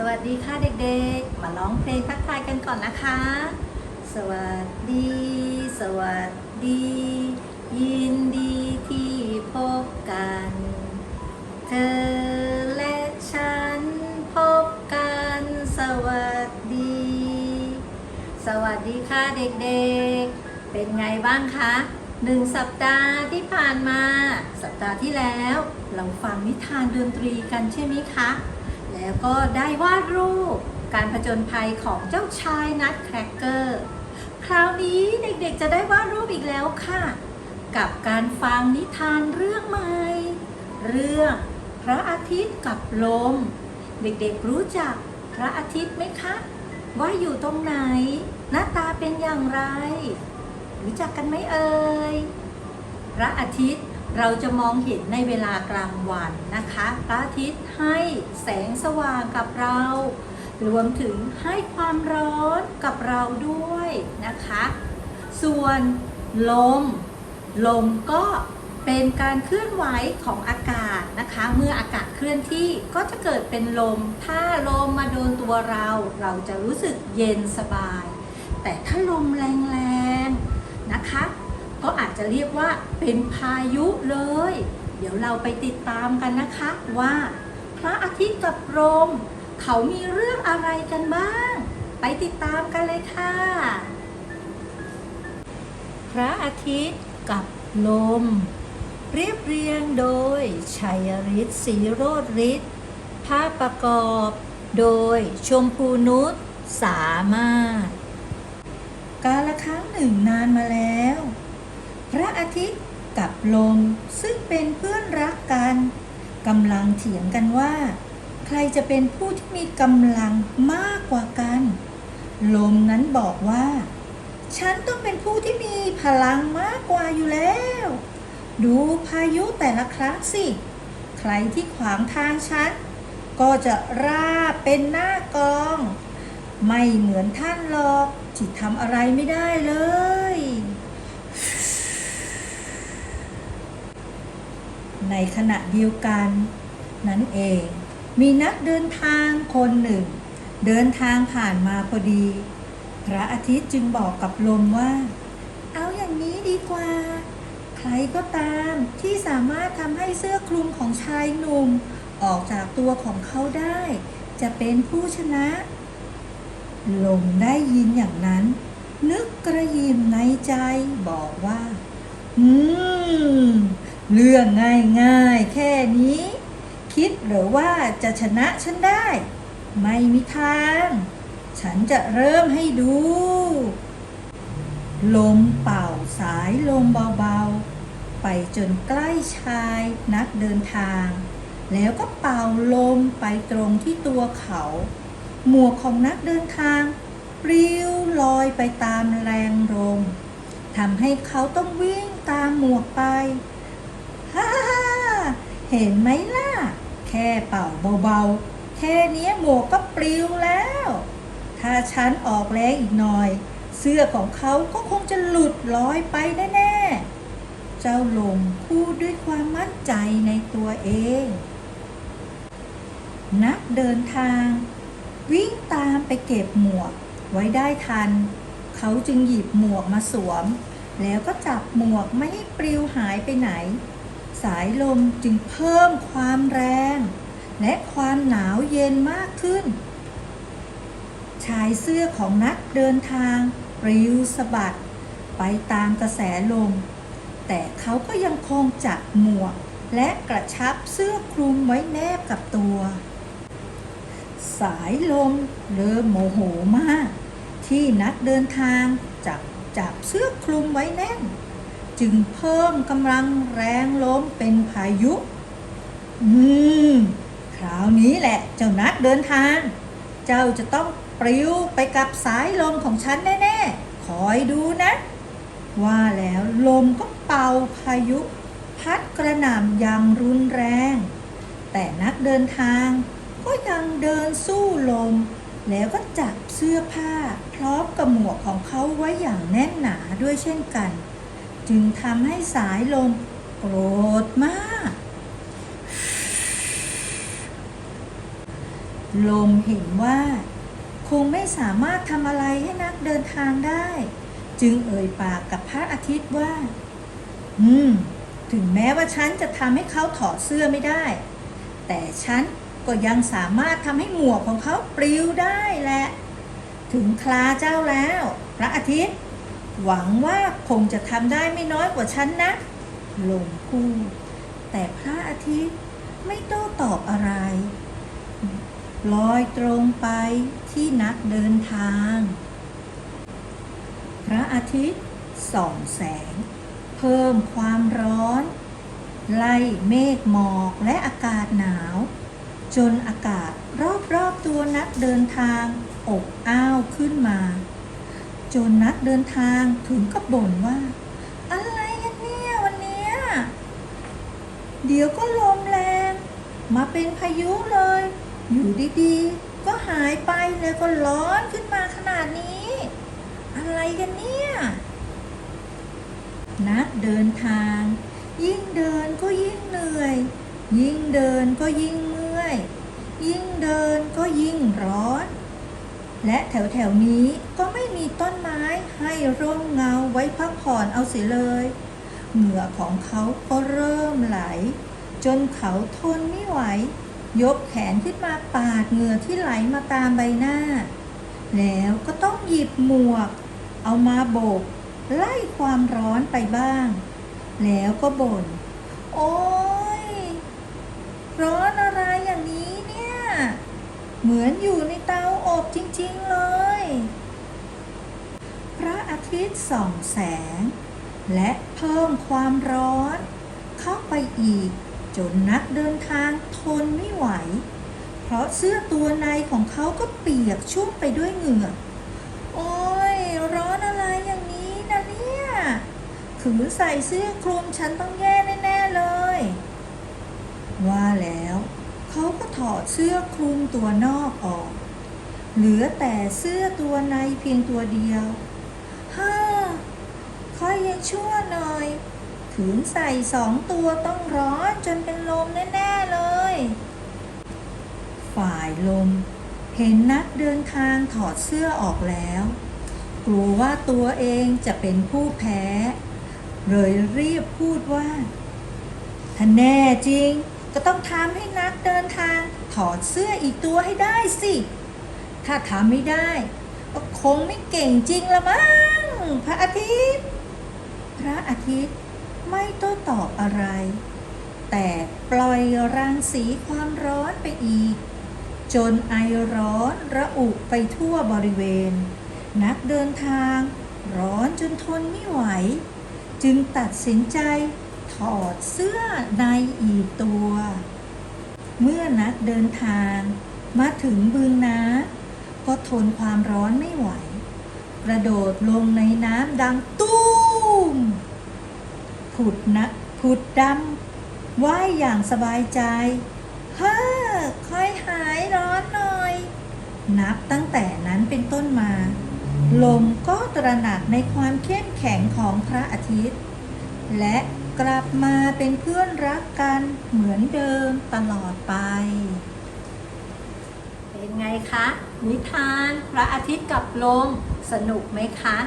สวัสดีค่ะเด็กๆ มาร้องเพลงทักทายกันก่อนนะคะ สวัสดี สวัสดี ยินดีที่พบกัน เธอและฉันพบกัน สวัสดี สวัสดีค่ะเด็กๆ เป็นไงบ้างคะหนึ่งสัปดาห์ที่ผ่านมา สัปดาห์ที่แล้ว เราฟังนิทานดนตรีกันใช่ไหมคะ แล้วก็ได้วาดรูปการผจญภัยของเจ้าชายนัทแครกเกอร์ คราวนี้เด็กๆจะได้วาดรูปอีกแล้วค่ะ กับการฟังนิทานเรื่องใหม่ เรื่องพระอาทิตย์กับลม เด็กๆรู้จักพระอาทิตย์ไหมคะ ว่าอยู่ตรงไหน หน้าตาเป็นอย่างไร รู้จักกันไหมเอ่ยพระอาทิตย์ เราจะมองเห็นในเวลากลางวันนะคะพระอาทิตย์ให้แสงสว่างกับเรา รวมถึงให้ความร้อนกับเราด้วยนะคะ ส่วนลม ลมก็เป็นการเคลื่อนไหวของอากาศนะคะ เมื่ออากาศเคลื่อนที่ก็จะเกิดเป็นลม ถ้าลมมาโดนตัวเรา เราจะรู้สึกเย็นสบาย แต่ถ้าลมแรงๆนะคะ ก็อาจจะเรียกว่าเป็นพายุเลย เดี๋ยวเราไปติดตามกันนะคะว่า พระอาทิตย์กับลมเขามีเรื่องอะไรกันบ้าง ไปติดตามกันเลยค่ะ พระอาทิตย์กับลม เรียบเรียงโดย ชัยฤทธิ์ศรีโรธฤทธิ์ภาพประกอบโดยชมพูนุชสามารถ กาละครั้งหนึ่งนานมาแล้ว พระอาทิตย์กับลมซึ่งเป็นเพื่อนรักกันกำลังเถียงกันว่า ใครจะเป็นผู้ที่มีกำลังมากกว่ากัน ลมนั้นบอกว่า ฉันต้องเป็นผู้ที่มีพลังมากกว่าอยู่แล้ว ดูพายุแต่ละครั้งสิ ใครที่ขวางทางฉัน ก็จะราบเป็นหน้ากอง ไม่เหมือนท่านหรอกที่ทำอะไรไม่ได้เลย ในขณะเดียวกันนั้นเอง มีนักเดินทางคนหนึ่ง เดินทางผ่านมาพอดี พระอาทิตย์จึงบอกกับลมว่า เอาอย่างนี้ดีกว่า ใครก็ตามที่สามารถทำให้เสื้อคลุมของชายหนุ่ม ออกจากตัวของเขาได้ จะเป็นผู้ชนะลมได้ยินอย่างนั้น นึกกระยิมในใจบอกว่า อืม เรื่องง่ายๆ แค่นี้ คิดหรือว่าจะชนะฉันได้ ไม่มีทาง ฉันจะเริ่มให้ดู ลมเป่าสายลมเบาๆ ไปจนใกล้ชายนักเดินทาง แล้วก็เป่าลมไปตรงที่ตัวเขา หมวกของนักเดินทางปลิวลอยไปตามแรงลมทำให้เขาต้องวิ่งตามหมวกไป เห็นไหมล่ะ แค่เป่าเบาๆ แค่นี้หมวกก็ปลิวแล้ว ถ้าฉันออกแรงอีกหน่อย เสื้อของเขาก็คงจะหลุดลอยไปแน่ๆ เจ้าลมพูดด้วยความมั่นใจในตัวเอง นักเดินทาง วิ่งตามไปเก็บหมวกไว้ได้ทัน เขาจึงหยิบหมวกมาสวม แล้วก็จับหมวกไม่ให้ปลิวหายไปไหน สายลมจึงเพิ่มความแรง และความหนาวเย็นมากขึ้น ชายเสื้อของนักเดินทางปลิวสะบัด ไปตามกระแสลม แต่เขาก็ยังคงจับหมวก และกระชับเสื้อคลุมไว้แนบกับตัว สายลมเริ่มโมโหมาก ที่นักเดินทางจับจับเสื้อคลุมไว้แน่น จึงเพิ่มกำลังแรงลมเป็นพายุ อืม คราวนี้แหละเจ้านักเดินทาง เจ้าจะต้องปลิวไปกับสายลมของฉันแน่ๆ คอยดูนะ ว่าแล้วลมก็เป่าพายุ พัดกระหน่ำอย่างรุนแรง แต่นักเดินทาง ก็ยังเดินสู้ลม แล้วก็จับเสื้อผ้า พร้อมกับหมวกของเขาไว้อย่างแน่นหนาด้วยเช่นกัน จึงทำให้สายลมโกรธมาก ลมเห็นว่า คงไม่สามารถทำอะไรให้นักเดินทางได้ จึงเอ่ยปากกับพระอาทิตย์ว่า อืม ถึงแม้ว่าฉันจะทำให้เขาถอดเสื้อไม่ได้ แต่ฉันก็ยังสามารถทำให้หมวกของเขาปลิวได้แหละ ถึงคลาเจ้าแล้ว พระอาทิตย์ หวังว่าคงจะทำได้ไม่น้อยกว่าฉันนะลมพูดแต่พระอาทิตย์ไม่โต้ตอบอะไร ลอยตรงไปที่นักเดินทาง พระอาทิตย์ส่องแสง เพิ่มความร้อน ไล่เมฆหมอกและอากาศหนาว จนอากาศรอบๆตัวนักเดินทางอบอ้าวขึ้นมา จนนักเดินทางถึงกับบ่นว่า อะไรกันเนี่ยวันเนี้ยเดี๋ยวก็ลมแรง มาเป็นพายุเลย อยู่ดีๆ ก็หายไปแล้วก็ร้อนขึ้นมาขนาดนี้ อะไรกันเนี่ยนักเดินทาง ยิ่งเดินก็ยิ่งเหนื่อย ยิ่งเดินก็ยิ่งเมื่อย ยิ่งเดินก็ยิ่งร้อน และแถวๆนี้ก็ไม่มีต้นไม้ให้ร่มเงาไว้พักผ่อนเอาเสียเลย เหงื่อของเขาก็เริ่มไหล จนเขาทนไม่ไหว ยกแขนขึ้นมาปาดเหงื่อที่ไหลมาตามใบหน้า แล้วก็ต้องหยิบหมวก เอามาโบก ไล่ความร้อนไปบ้าง แล้วก็บน่น โอ๊ยร้อนอะไรอย่างนี้เนี่ย เหมือนอยู่ในเตาอบจริงๆเลย พระอาทิตย์ส่องแสง และเพิ่มความร้อน เข้าไปอีกจนนักเดินทางทนไม่ไหว เพราะเสื้อตัวในของเขาก็เปียกชุ่มไปด้วยเหงื่อ โอ้ยร้อนอะไรอย่างนี้นะเนี่ยถือใส่เสื้อคลุมฉันต้องแย่แน่ ๆ เลย ว่าแล้ว ถอดเสื้อคลุมตัวนอกออก เหลือแต่เสื้อตัวในเพียงตัวเดียวฮ่าค่อยยังชั่วหน่อยถืนใส่สองตัวต้องร้อนจนเป็นลมแน่ ๆ เลย ฝ่ายลม เห็นนักเดินทางถอดเสื้อออกแล้ว กลัวว่าตัวเองจะเป็นผู้แพ้ เลยรีบพูดว่า ถ้าแน่จริง ก็ต้องทำให้นักเดินทาง ถอดเสื้ออีกตัวให้ได้สิ ถ้าทำไม่ได้ ก็คงไม่เก่งจริงละมั้งพระอาทิตย์ พระอาทิตย์ไม่โต้ตอบอะไร แต่ปล่อยรังสีความร้อนไปอีก จนไอร้อนระอุไปทั่วบริเวณ นักเดินทาง ร้อนจนทนไม่ไหว จึงตัดสินใจ ถอดเสื้อในอีกตัว เมื่อนักเดินทาง มาถึงบึงน้ำก็ทนความร้อนไม่ไหว กระโดดลงในน้ำดังตุ้มผุดนะผุดดำว่ายอย่างสบายใจฮ่าค่อยหายร้อนหน่อย นับตั้งแต่นั้นเป็นต้นมา ลมก็ตระหนักในความเข้มแข็งของพระอาทิตย์ และ กลับมาเป็นเพื่อนรักกันเหมือนเดิมตลอดไป เป็นไงคะ นิทานพระอาทิตย์กับลมสนุกไหมคะ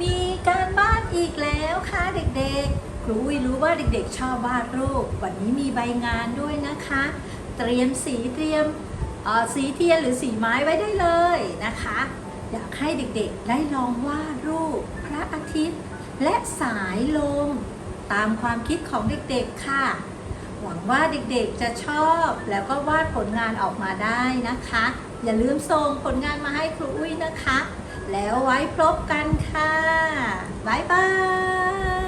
มีการบ้านอีกแล้วค่ะเด็กๆ ครูอุ้ยรู้ว่าเด็กๆ ชอบวาดรูป วันนี้มีใบงานด้วยนะคะ เตรียมสีเตรียมสีเทียนหรือสีไม้ไว้ได้เลยนะคะ อยากให้เด็กๆ ได้ลองวาดรูปพระอาทิตย์และสายลม ตามความคิดของเด็กๆค่ะ หวังว่าเด็กๆจะชอบแล้วก็วาดผลงานออกมาได้นะคะ อย่าลืมส่งผลงานมาให้ครูอุ้ยนะคะ แล้วไว้พบกันค่ะ บ๊ายบาย